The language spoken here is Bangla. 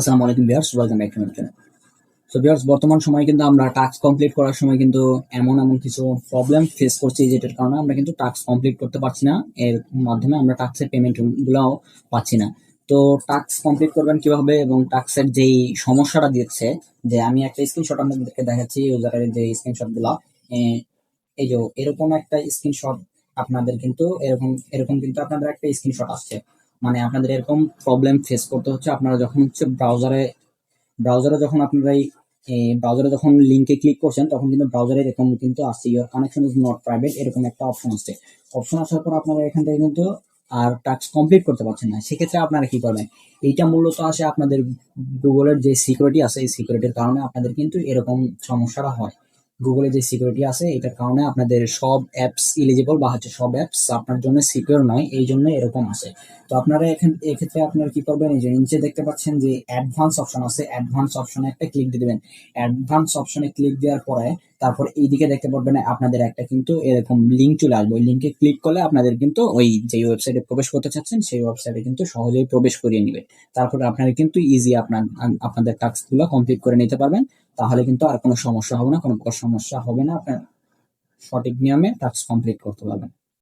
আসসালামু আলাইকুম viewers welcome back to my channel so viewers, বর্তমান সময়ে কিন্তু আমরা টাস্ক কমপ্লিট করার সময় কিন্তু এমন এমন কিছু প্রবলেম ফেস করছি যেটার কারণে আমরা কিন্তু টাস্ক কমপ্লিট করতে পারছি না। এর মাধ্যমে আমরা টাস্কের পেমেন্ট গুলাও পাচ্ছি না। তো টাস্ক কমপ্লিট করবেন কীভাবে এবং টাস্কের যেই সমস্যাটা দিচ্ছে, যে আমি একটা স্ক্রিনশট আপনাদেরকে দেখাচ্ছি ইউজারের যে স্ক্রিনশটগুলা এই যে এরকম একটা স্ক্রিনশট আপনাদের কিন্তু, এরকম এরকম কিন্তু আপনাদের একটা স্ক্রিনশট আসছে। মানে আপনাদের এরকম প্রবলেম ফেস করতে হচ্ছে, আপনারা যখন হচ্ছে ব্রাউজারে ব্রাউজারে যখন আপনারা এই ব্রাউজারে যখন লিঙ্কে ক্লিক করছেন, তখন কিন্তু ব্রাউজারে এরকম কিন্তু আসছে your connection is not private এরকম একটা অপশন আসছে। অপশন আসার পর আপনারা এখান থেকে কিন্তু আর টাস্ক কমপ্লিট করতে পারছেন না। সেক্ষেত্রে আপনারা কি করবেন? এইটা মূলত আসে আপনাদের গুগলের যে সিকিউরিটি আছে, এই সিকিউরিটির কারণে আপনাদের কিন্তু এরকম সমস্যাটা হয়। গুগলে যে সিকিউরিটি আছে, এটার কারণে আপনাদের সব অ্যাপস ইলিজিবল বা হচ্ছে সব অ্যাপস আপনার জন্য সিকিউর নয়, এই জন্য এরকম আছে। তো আপনারা এখান, এক্ষেত্রে আপনারা কি করবেন, এই যে নিচে দেখতে পাচ্ছেন যে অ্যাডভান্স অপশন আছে অ্যাডভান্স অপশনে একটা ক্লিক দিয়ে দেবেন। অ্যাডভান্স অপশনে ক্লিক দেওয়ার পরে তারপর এইদিকে দেখতে পারবেন আপনাদের একটা কিন্তু এরকম লিঙ্ক চলে আসবে। ওই লিঙ্কে ক্লিক করলে আপনাদের কিন্তু ওই যে ওয়েবসাইটে প্রবেশ করতে চাচ্ছেন, সেই ওয়েবসাইটে কিন্তু সহজেই প্রবেশ করিয়ে নেবে তারপরে আপনারা কিন্তু ইজি আপনার, আপনাদের টাস্কগুলো কমপ্লিট করে নিতে পারবেন। তাহলে কিন্তু আর কোনো সমস্যা হবে না, কোনো সমস্যা হবে না। আপনার সঠিক নিয়মে টাস্ক কমপ্লিট করতে পারবেন।